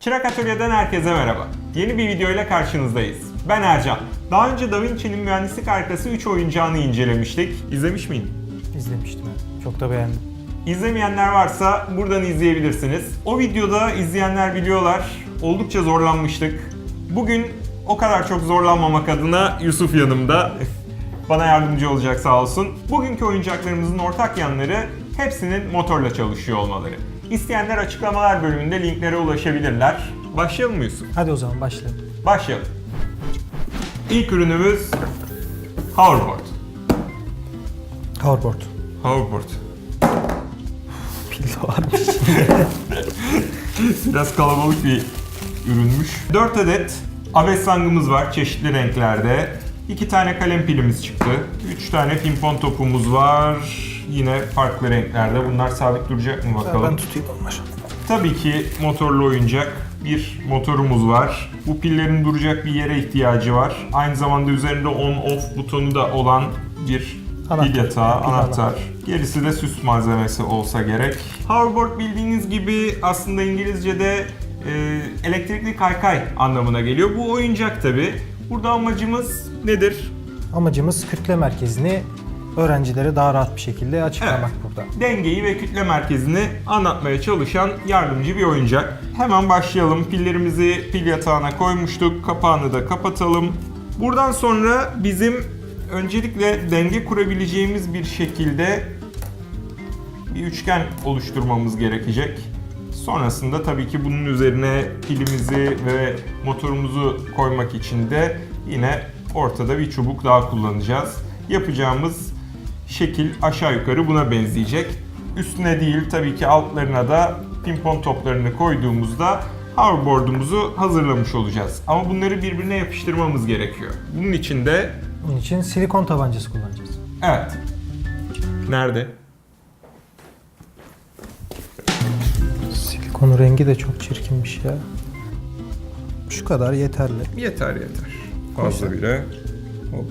Çırak Atölye'den herkese merhaba. Yeni bir video ile karşınızdayız. Ben Ercan. Daha önce Da Vinci'nin mühendislik arkası 3 oyuncağını incelemiştik. İzlemiş miydin? İzlemiştim. Çok da beğendim. İzlemeyenler varsa buradan izleyebilirsiniz. O videoda izleyenler biliyorlar oldukça zorlanmıştık. Bugün o kadar çok zorlanmamak adına Yusuf yanımda. Bana yardımcı olacak sağ olsun. Bugünkü oyuncaklarımızın ortak yanları hepsinin motorla çalışıyor olmaları. İsteyenler açıklamalar bölümünde linklere ulaşabilirler. Başlayalım mı Yusuf? Hadi o zaman başlayalım. Başlayalım. İlk ürünümüz hoverboard. Hoverboard. Hoverboard. Pil de varmış. Biraz kalabalık bir ürünmüş. 4 adet abes zangımız var çeşitli renklerde. 2 tane kalem pilimiz çıktı. 3 tane pimpon topumuz var. Yine farklı renklerde. Bunlar sabit duracak mı bakalım? ben tutayım onları. Tabii ki motorlu oyuncak. Bir motorumuz var. Bu pillerin duracak bir yere ihtiyacı var. Aynı zamanda üzerinde on-off butonu da olan bir Anahtar. pil yatağı, anahtar. anahtar. Gerisi de süs malzemesi olsa gerek. Hoverboard bildiğiniz gibi aslında İngilizce'de e, elektrikli kaykay anlamına geliyor. Bu oyuncak tabii. Burada amacımız nedir? Amacımız kütle merkezini öğrencilere daha rahat bir şekilde açıklamak burada. dengeyi ve kütle merkezini anlatmaya çalışan yardımcı bir oyuncak. Hemen başlayalım. Pillerimizi pil yatağına koymuştuk. Kapağını da kapatalım. Buradan sonra bizim öncelikle denge kurabileceğimiz bir şekilde bir üçgen oluşturmamız gerekecek. Sonrasında tabii ki bunun üzerine pilimizi ve motorumuzu koymak için de yine ortada bir çubuk daha kullanacağız. Yapacağımız şekil aşağı yukarı buna benzeyecek. Üstüne değil tabii ki altlarına da pimpon toplarını koyduğumuzda hoverboard'umuzu hazırlamış olacağız. Ama bunları birbirine yapıştırmamız gerekiyor. Bunun için de Bunun için silikon tabancası kullanacağız. evet. Nerede? Silikonun rengi de çok çirkinmiş ya. Şu kadar yeterli. Yeter yeter. Fazla bile. Hop.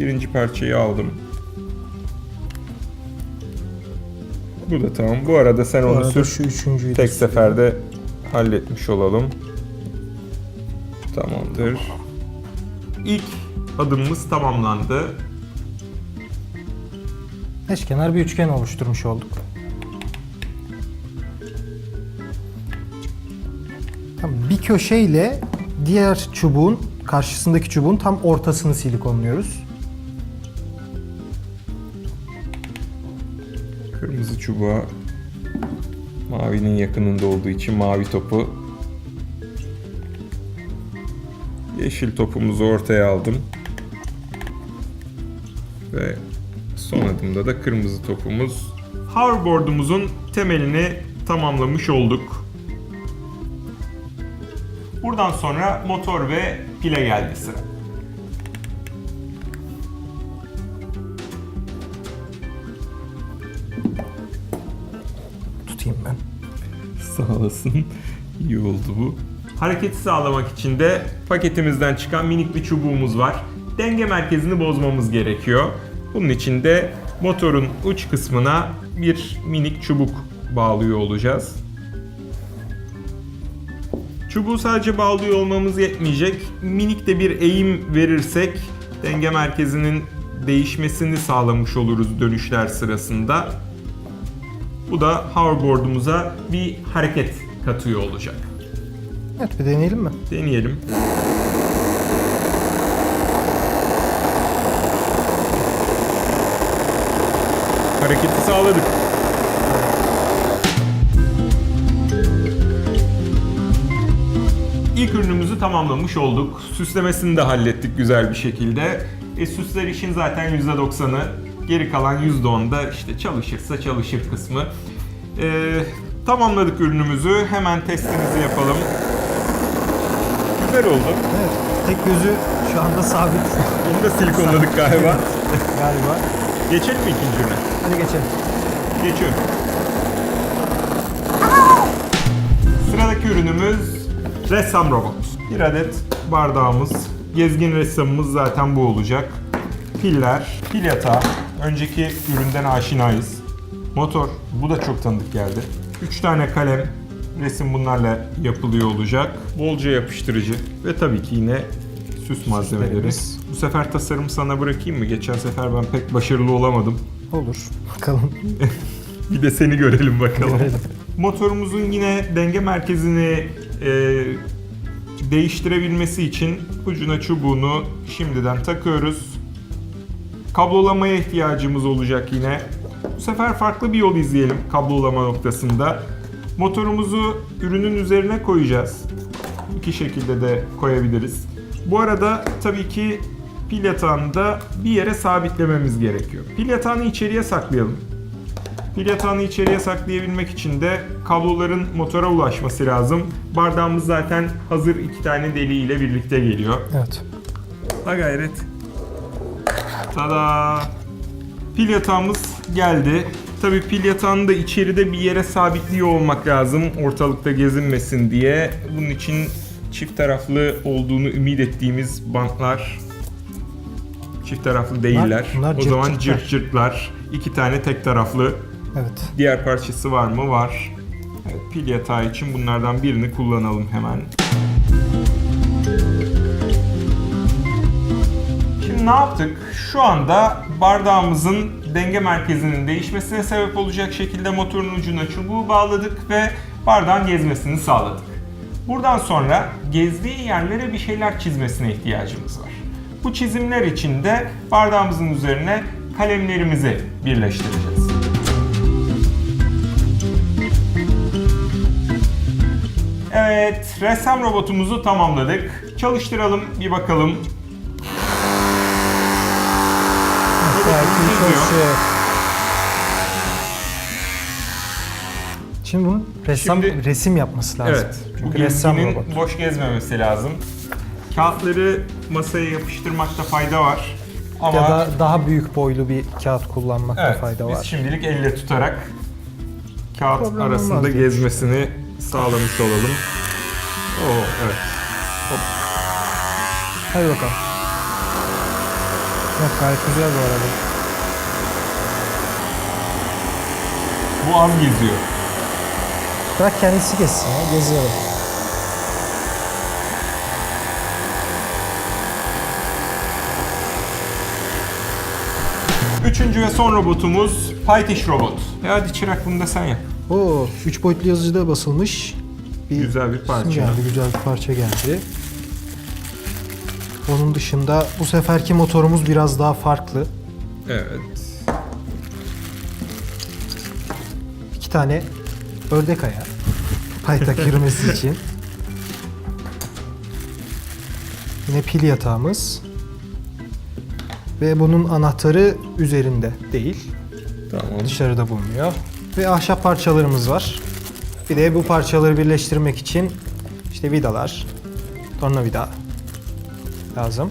Birinci parçayı aldım. Bu da tamam. Bu arada sen Bu onu arada sür. şu üçüncüyü Tek seferde halletmiş olalım. Tamamdır. İlk adımımız tamamlandı. eşkenar bir üçgen oluşturmuş olduk. Tamam, bir köşeyle diğer çubuğun karşısındaki çubuğun tam ortasını silikonluyoruz. Kırmızı çubuğa mavinin yakınında olduğu için mavi topu yeşil topumuzu ortaya aldım. Ve son adımda da kırmızı topumuz. Hoverboard'umuzun temelini tamamlamış olduk. Buradan sonra motor ve pile geldi sıra. Sağ olasın. İyi oldu bu. Hareketi sağlamak için de paketimizden çıkan minik bir çubuğumuz var. Denge merkezini bozmamız gerekiyor. Bunun için de motorun uç kısmına bir minik çubuk bağlıyor olacağız. Çubuğu sadece bağlıyor olmamız yetmeyecek. Minik de bir eğim verirsek denge merkezinin değişmesini sağlamış oluruz dönüşler sırasında. Bu da hoverboard'umuza bir hareket katıyor olacak. Evet bir deneyelim mi? Deneyelim. Hareketi sağladık. İlk ürünümüzü tamamlamış olduk. Süslemesini de hallettik güzel bir şekilde. E, süsler işin zaten %90'ı. Geri kalan %10 da işte çalışırsa çalışır kısmı. E, tamamladık ürünümüzü. Hemen testimizi yapalım. Güzel oldu. Evet. Tek gözü şu anda sabit Onu da silikonladık galiba. galiba. Geçelim mi ikinci ürüne? Hadi geçelim. Geçiyorum. Sıradaki ürünümüz ressam robot. Bir adet bardağımız. Gezgin ressamımız zaten bu olacak. Piller, pil yatağı. Önceki üründen aşinayız. Motor. Bu da çok tanıdık geldi. 3 tane kalem. Resim bunlarla yapılıyor olacak. Bolca yapıştırıcı ve tabii ki yine süs malzemeleri. Süslerimiz. Bu sefer tasarım sana bırakayım mı? Geçen sefer ben pek başarılı olamadım. Olur. Bakalım. Bir de seni görelim bakalım. Görelim. Motorumuzun yine denge merkezini e, değiştirebilmesi için ucuna çubuğunu şimdiden takıyoruz. Kablolamaya ihtiyacımız olacak yine. Bu sefer farklı bir yol izleyelim kablolama noktasında. Motorumuzu ürünün üzerine koyacağız. İki şekilde de koyabiliriz. Bu arada tabii ki pil yatağını da bir yere sabitlememiz gerekiyor. Pil yatağını içeriye saklayalım. Pil yatağını içeriye saklayabilmek için de kabloların motora ulaşması lazım. Bardağımız zaten hazır iki tane deliğiyle birlikte geliyor. Evet. Ha gayret. Tada! Pil yatağımız geldi. Tabii pil yatağını da içeride bir yere sabitliyor olmak lazım ortalıkta gezinmesin diye. Bunun için çift taraflı olduğunu ümit ettiğimiz bantlar çift taraflı değiller. bunlar o cırt zaman cırt cırtlar. İki tane tek taraflı. Evet. Diğer parçası var mı? Var. Evet, pil yatağı için bunlardan birini kullanalım hemen. Ne yaptık? Şu anda bardağımızın denge merkezinin değişmesine sebep olacak şekilde motorun ucuna çubuğu bağladık ve bardağın gezmesini sağladık. Buradan sonra gezdiği yerlere bir şeyler çizmesine ihtiyacımız var. Bu çizimler için de bardağımızın üzerine kalemlerimizi birleştireceğiz. Evet, ressam robotumuzu tamamladık. Çalıştıralım, bir bakalım. Gayet iyi çiziyor. çalışıyor. Şimdi bunun ressam Şimdi- resim yapması lazım. Evet, bu Çünkü ressam robot. boş gezmemesi lazım. Kağıtları masaya yapıştırmakta fayda var. Ama Ya da daha büyük boylu bir kağıt kullanmakta evet, fayda biz var. şimdilik elle tutarak kağıt Problem arasında olmaz diye gezmesini sağlamış olalım. Oo, evet. Hadi bakalım. Evet, gayet güzel bu arada. Bu az geziyor. Bırak kendisi geçsin ya, geziyorum. Üçüncü ve son robotumuz Pytish robot. E hadi çırak bunu da sen yap. Oo, 3 boyutlu yazıcıda basılmış. Bir Güzel bir parça. Geldi, güzel bir parça geldi. Onun dışında bu seferki motorumuz biraz daha farklı. Evet. İki tane ördek ayağı. Paytak girmesi için. Yine pil yatağımız. Ve bunun anahtarı üzerinde değil. Tamam. Dışarıda bulunuyor. Ve ahşap parçalarımız var. Bir de bu parçaları birleştirmek için işte vidalar, tornavida lazım.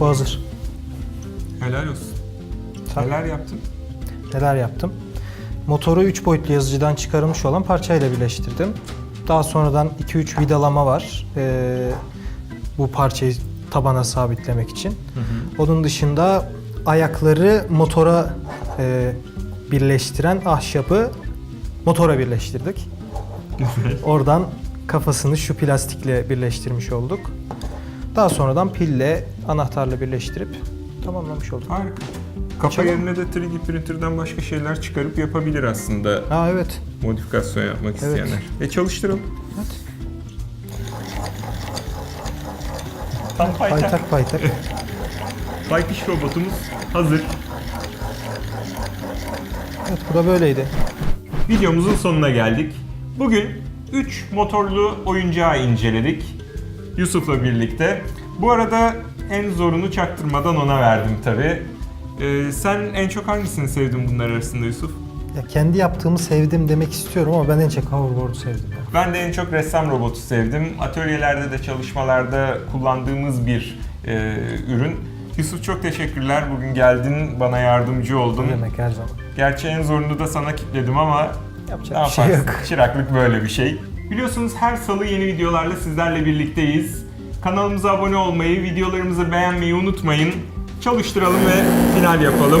Bu hazır. Helal olsun. Sen- Neler yaptın? neler yaptım? Motoru 3 boyutlu yazıcıdan çıkarılmış olan parçayla birleştirdim. Daha sonradan 2-3 vidalama var. Ee, bu parçayı tabana sabitlemek için. Onun dışında ayakları motora e, birleştiren ahşabı motora birleştirdik. Oradan kafasını şu plastikle birleştirmiş olduk. Daha sonradan pille, anahtarla birleştirip tamamlamış olduk. Harika. Kafa Açalım. yerine de 3D printer'dan başka şeyler çıkarıp yapabilir aslında Aa evet. modifikasyon yapmak Evet. isteyenler. E çalıştıralım. Evet. Tam paytak. Paytak paytak. Paytiş robotumuz hazır. Evet bu da böyleydi. Videomuzun sonuna geldik. Bugün 3 motorlu oyuncağı inceledik. Yusuf'la birlikte. Bu arada en zorunu çaktırmadan ona verdim tabi. sen en çok hangisini sevdin bunlar arasında Yusuf? Ya kendi yaptığımı sevdim demek istiyorum ama ben en çok hoverboard'u sevdim. Ben de en çok ressam robotu sevdim. Atölyelerde de çalışmalarda kullandığımız bir e, ürün. Yusuf çok teşekkürler. Bugün geldin, bana yardımcı oldun. Ne demek her zaman. Gerçi en zorunu da sana kitledim ama Yapacak ne bir şey yaparsın? yok. Çıraklık böyle bir şey. Biliyorsunuz her salı yeni videolarla sizlerle birlikteyiz. Kanalımıza abone olmayı, videolarımızı beğenmeyi unutmayın. Çalıştıralım ve final yapalım.